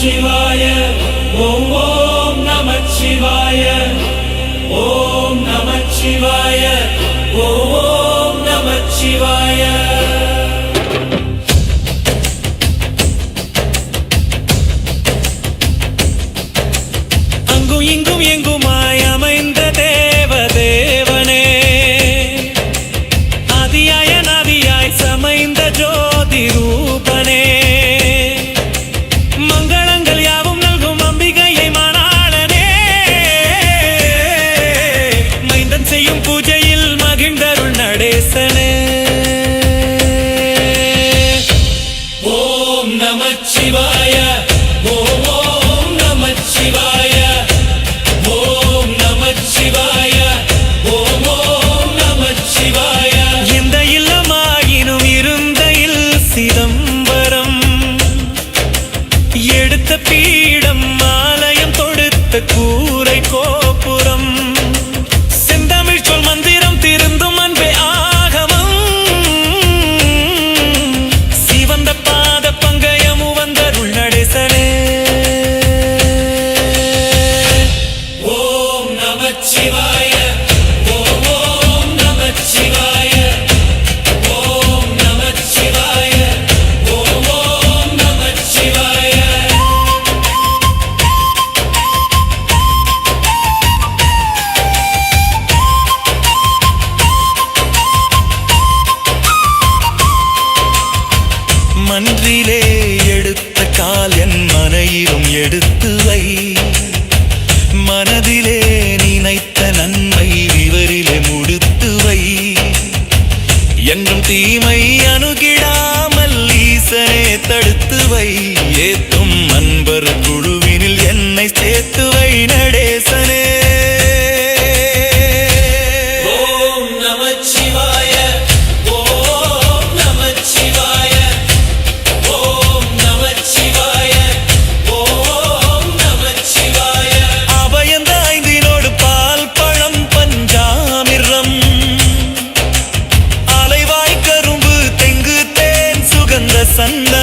நமச்சிவாய ஓம் ஓம் நமச்சிவாய. ஓம் நமச்சிவாய. ஓம் ஓம் நமச்சிவாய. அங்கும் இங்கும் எங்குமாய் அமைந்த தேவ தேவனே. அதியாய நமச்சிவாய ஓம் ஓம் நமச்சிவாய ஓம் நமச்சிவாய ஓம் ஓம் நமச்சிவாய எந்த இல்லமாயினும் இருந்த சிதம்பரம். எடுத்த பீடம் ஆலயம் தொடுத்த கூ மன்றிலே எடுத்த கால் என் மனையிலும் எடுத்து வை. மனதிலே நினைத்த நன்மை விவரிலே முடித்து வை. என்றும் தீமை அணுகிடாமல் ஈசனே தடுத்து வை. ஏத்த தந்த